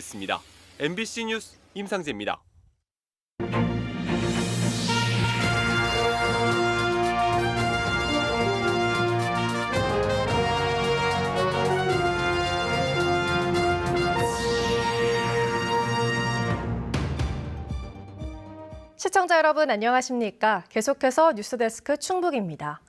있습니다. MBC 뉴스 임상재입니다. 시청자 여러분 안녕하십니까? 계속해서 뉴스데스크 충북입니다.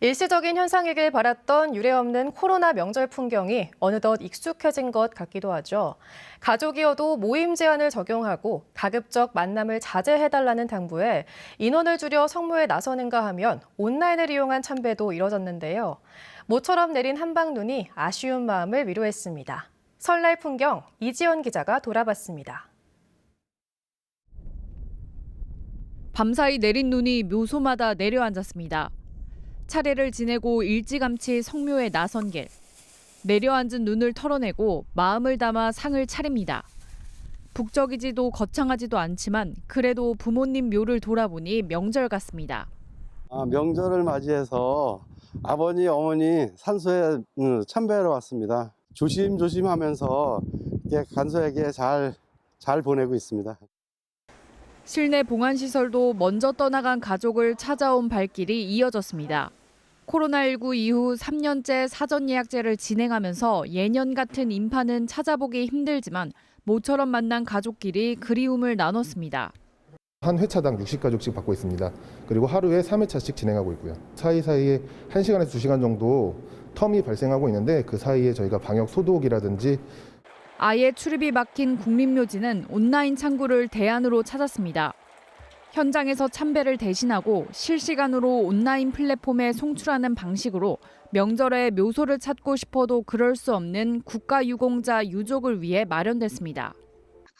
일시적인 현상이길 바랐던 유례 없는 코로나 명절 풍경이 어느덧 익숙해진 것 같기도 하죠. 가족이어도 모임 제한을 적용하고 가급적 만남을 자제해달라는 당부에 인원을 줄여 성모에 나서는가 하면 온라인을 이용한 참배도 이뤄졌는데요. 모처럼 내린 한방눈이 아쉬운 마음을 위로했습니다. 설날 풍경 이지연 기자가 돌아봤습니다. 밤사이 내린 눈이 묘소마다 내려앉았습니다. 차례를 지내고 일찌감치 성묘에 나선 길. 내려앉은 눈을 털어내고 마음을 담아 상을 차립니다. 북적이지도 거창하지도 않지만 그래도 부모님 묘를 돌아보니 명절 같습니다. 아, 명절을 맞이해서 아버니, 어머니 산소에 음, 참배하러 왔습니다. 조심조심하면서 이렇게 간소하게 잘, 잘 보내고 있습니다. 실내 봉안시설도 먼저 떠나간 가족을 찾아온 발길이 이어졌습니다. 코로나19 이후 3년째 사전 예약제를 진행하면서 예년 같은 인파는 찾아보기 힘들지만 모처럼 만난 가족끼리 그리움을 나눴습니다. 한 회차당 60가족씩 받고 있습니다. 그리고 하루에 3회차씩 진행하고 있고요. 사이사이에 1시간에서 2시간 정도 텀이 발생하고 있는데 그 사이에 저희가 방역 소독이라든지 아예 출입이 막힌 국립묘지는 온라인 창구를 대안으로 찾았습니다. 현장에서 참배를 대신하고 실시간으로 온라인 플랫폼에 송출하는 방식으로 명절에 묘소를 찾고 싶어도 그럴 수 없는 국가유공자 유족을 위해 마련됐습니다.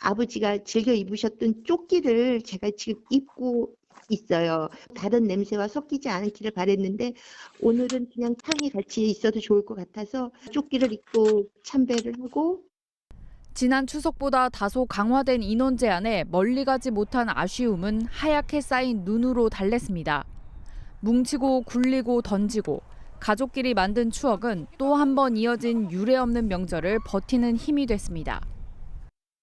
아버지가 즐겨 입으셨던 조끼를 제가 지금 입고 있어요. 다른 냄새와 섞이지 않기를 바랬는데 오늘은 그냥 탕이 같이 있어도 좋을 것 같아서 조끼를 입고 참배를 하고 지난 추석보다 다소 강화된 인원 제한에 멀리 가지 못한 아쉬움은 하얗게 쌓인 눈으로 달랬습니다. 뭉치고 굴리고 던지고 가족끼리 만든 추억은 또 한 번 이어진 유례 없는 명절을 버티는 힘이 됐습니다.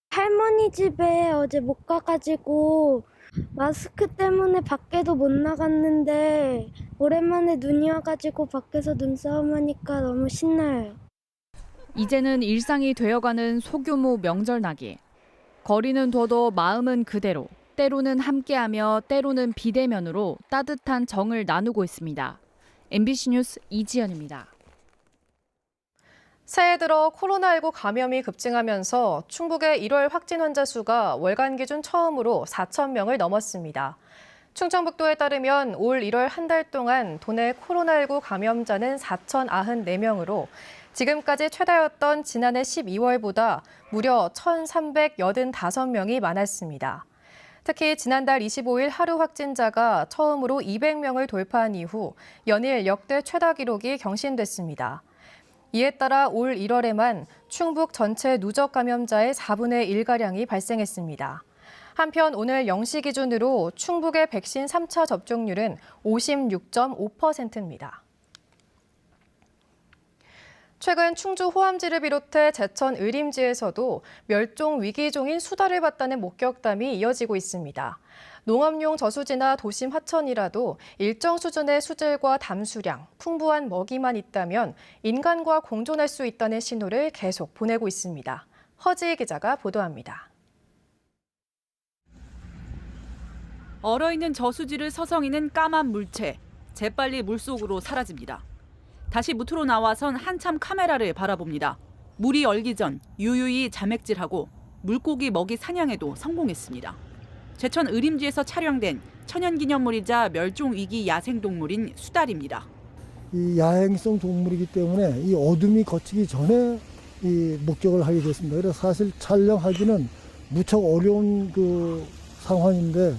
할머니 집에 어제 못 가가지고 마스크 때문에 밖에도 못 나갔는데 오랜만에 눈이 와가지고 밖에서 눈싸움 하니까 너무 신나요. 이제는 일상이 되어가는 소규모 명절 나기. 거리는 둬도 마음은 그대로, 때로는 함께하며 때로는 비대면으로 따뜻한 정을 나누고 있습니다. MBC 뉴스 이지연입니다. 새해 들어 코로나19 감염이 급증하면서 충북의 1월 확진 환자 수가 월간 기준 처음으로 4천 명을 넘었습니다. 충청북도에 따르면 올 1월 한 달 동안 도내 코로나19 감염자는 4,094명으로 지금까지 최다였던 지난해 12월보다 무려 1,385명이 많았습니다. 특히 지난달 25일 하루 확진자가 처음으로 200명을 돌파한 이후 연일 역대 최다 기록이 경신됐습니다. 이에 따라 올 1월에만 충북 전체 누적 감염자의 4분의 1가량이 발생했습니다. 한편 오늘 0시 기준으로 충북의 백신 3차 접종률은 56.5%입니다. 최근 충주 호암지를 비롯해 제천 의림지에서도 멸종 위기종인 수달을 봤다는 목격담이 이어지고 있습니다. 농업용 저수지나 도심 하천이라도 일정 수준의 수질과 담수량, 풍부한 먹이만 있다면 인간과 공존할 수 있다는 신호를 계속 보내고 있습니다. 허지희 기자가 보도합니다. 얼어있는 저수지를 서성이는 까만 물체. 재빨리 물속으로 사라집니다. 다시 무트로 나와선 한참 카메라를 바라봅니다. 물이 얼기 전 유유히 자맥질하고 물고기 먹이 사냥에도 성공했습니다. 제천 의림지에서 촬영된 천연기념물이자 멸종위기 야생동물인 수달입니다. 이 야행성 동물이기 때문에 이 어둠이 거치기 전에 이 목격을 하게 됐습니다. 그래서 사실 촬영하기는 무척 어려운 그 상황인데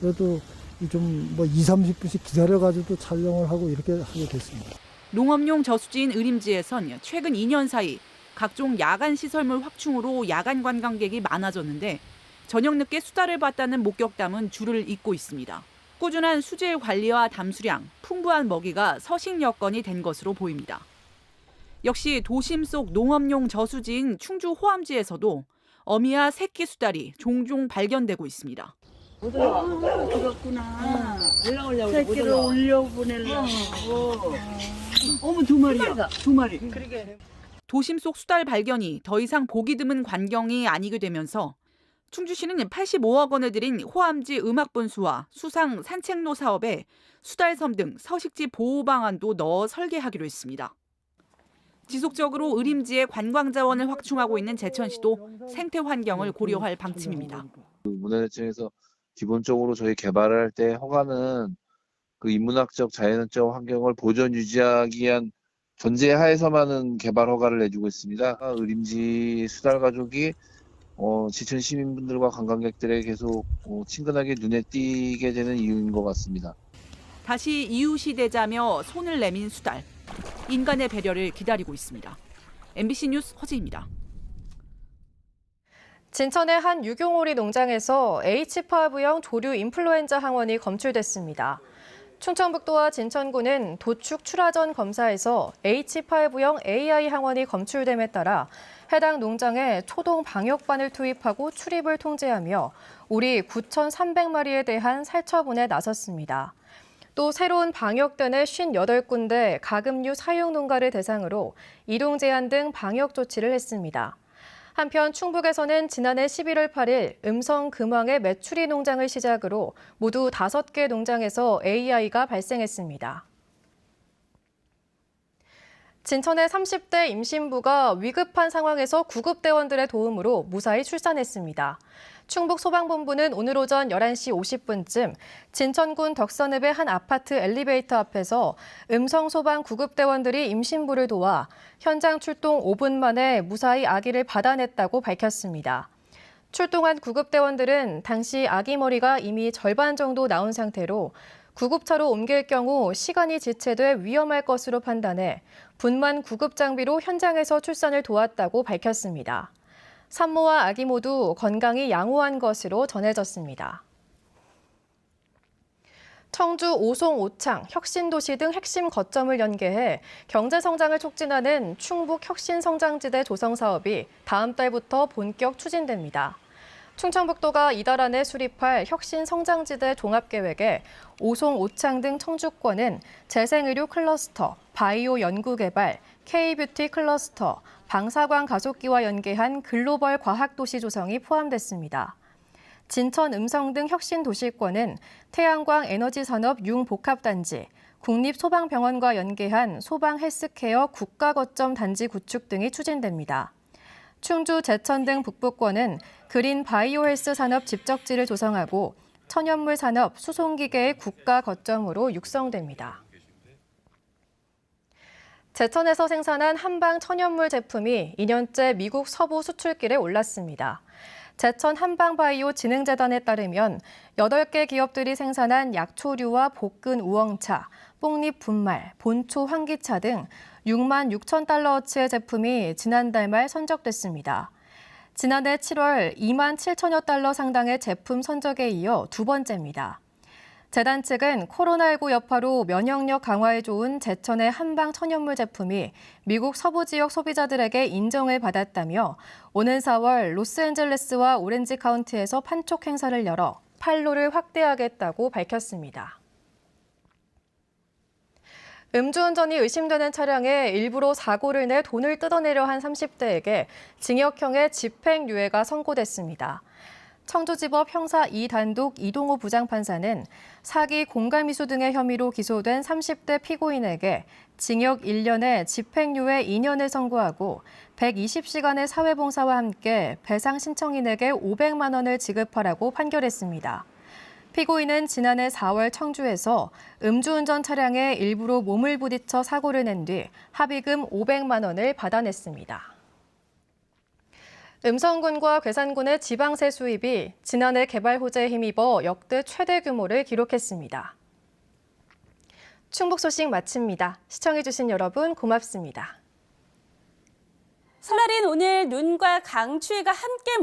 그래도 좀 뭐 2, 30분씩 기다려가지고 촬영을 하고 이렇게 하게 됐습니다. 농업용 저수지인 의림지에선 최근 2년 사이 각종 야간 시설물 확충으로 야간 관광객이 많아졌는데 저녁 늦게 수달을 봤다는 목격담은 줄을 잇고 있습니다. 꾸준한 수질 관리와 담수량, 풍부한 먹이가 서식 여건이 된 것으로 보입니다. 역시 도심 속 농업용 저수지인 충주 호암지에서도 어미와 새끼 수달이 종종 발견되고 있습니다. 새끼를 올려보내려고. 어머, 두 마리야. 두 마리. 도심 속 수달 발견이 더 이상 보기 드문 광경이 아니게 되면서 충주시는 85억 원을 들인 호암지 음악 분수와 수상 산책로 사업에 수달섬 등 서식지 보호 방안도 넣어 설계하기로 했습니다. 지속적으로 의림지의 관광 자원을 확충하고 있는 제천시도 생태 환경을 고려할 방침입니다. 문화재청에서 기본적으로 저희 개발을 할때 허가는 그 인문학적 자연적 환경을 보존 유지하기 위한 전제 하에서만은 개발 허가를 내주고 있습니다. 의림지 수달 가족이 어, 지천 시민분들과 관광객들에게 계속 어, 친근하게 눈에 띄게 되는 이유인 것 같습니다. 다시 이웃이 되자며 손을 내민 수달. 인간의 배려를 기다리고 있습니다. MBC 뉴스 허지입니다. 진천의 한 유경오리 농장에서 H5형 조류 인플루엔자 항원이 검출됐습니다. 충청북도와 진천구는 도축 출하전 검사에서 H5형 AI 항원이 검출됨에 따라 해당 농장에 초동 방역반을 투입하고 출입을 통제하며 우리 9,300마리에 대한 살처분에 나섰습니다. 또 새로운 방역대 내 58군데 가금류 사육 농가를 대상으로 이동 제한 등 방역 조치를 했습니다. 한편 충북에서는 지난해 11월 8일 음성 금왕의 메추리 농장을 시작으로 모두 5개 농장에서 AI가 발생했습니다. 진천의 30대 임신부가 위급한 상황에서 구급대원들의 도움으로 무사히 출산했습니다. 충북소방본부는 오늘 오전 11시 50분쯤 진천군 덕선읍의 한 아파트 엘리베이터 앞에서 음성소방 구급대원들이 임신부를 도와 현장 출동 5분 만에 무사히 아기를 받아냈다고 밝혔습니다. 출동한 구급대원들은 당시 아기 머리가 이미 절반 정도 나온 상태로 구급차로 옮길 경우 시간이 지체돼 위험할 것으로 판단해 분만 구급 장비로 현장에서 출산을 도왔다고 밝혔습니다. 산모와 아기 모두 건강이 양호한 것으로 전해졌습니다. 청주 오송 오창, 혁신도시 등 핵심 거점을 연계해 경제 성장을 촉진하는 충북 혁신 성장지대 조성 사업이 다음 달부터 본격 추진됩니다. 충청북도가 이달 안에 수립할 혁신 성장지대 종합계획에 오송, 오창 등 청주권은 재생의료 클러스터, 바이오 연구개발, K뷰티 클러스터, 방사광 가속기와 연계한 글로벌 과학도시 조성이 포함됐습니다. 진천 음성 등 혁신 도시권은 태양광 에너지 산업 융복합단지, 국립소방병원과 연계한 소방 헬스케어 국가 거점 단지 구축 등이 추진됩니다. 충주, 제천 등 북부권은 그린 바이오 헬스 산업 집적지를 조성하고 천연물 산업 수송기계의 국가 거점으로 육성됩니다. 제천에서 생산한 한방 천연물 제품이 2년째 미국 서부 수출길에 올랐습니다. 제천 한방바이오 진흥재단에 따르면 8개 기업들이 생산한 약초류와 볶은 우엉차, 뽕잎 분말, 본초 환기차 등 6만 6천 달러어치의 제품이 지난달 말 선적됐습니다. 지난해 7월 2만 7천여 달러 상당의 제품 선적에 이어 두 번째입니다. 재단 측은 코로나19 여파로 면역력 강화에 좋은 제천의 한방 천연물 제품이 미국 서부 지역 소비자들에게 인정을 받았다며 오는 4월 로스앤젤레스와 오렌지 카운티에서 판촉 행사를 열어 판로를 확대하겠다고 밝혔습니다. 음주운전이 의심되는 차량에 일부러 사고를 내 돈을 뜯어내려 한 30대에게 징역형의 집행유예가 선고됐습니다. 청주지법 형사 2단독 이동호 부장판사는 사기 공갈미수 등의 혐의로 기소된 30대 피고인에게 징역 1년에 집행유예 2년을 선고하고 120시간의 사회봉사와 함께 배상 신청인에게 500만 원을 지급하라고 판결했습니다. 피고인은 지난해 4월 청주에서 음주운전 차량에 일부러 몸을 부딪혀 사고를 낸 뒤 합의금 500만 원을 받아냈습니다. 음성군과 괴산군의 지방세 수입이 지난해 개발 호재에 힘입어 역대 최대 규모를 기록했습니다. 충북 소식 마칩니다. 시청해주신 여러분 고맙습니다. 설날인 오늘 눈과 강추위가 함께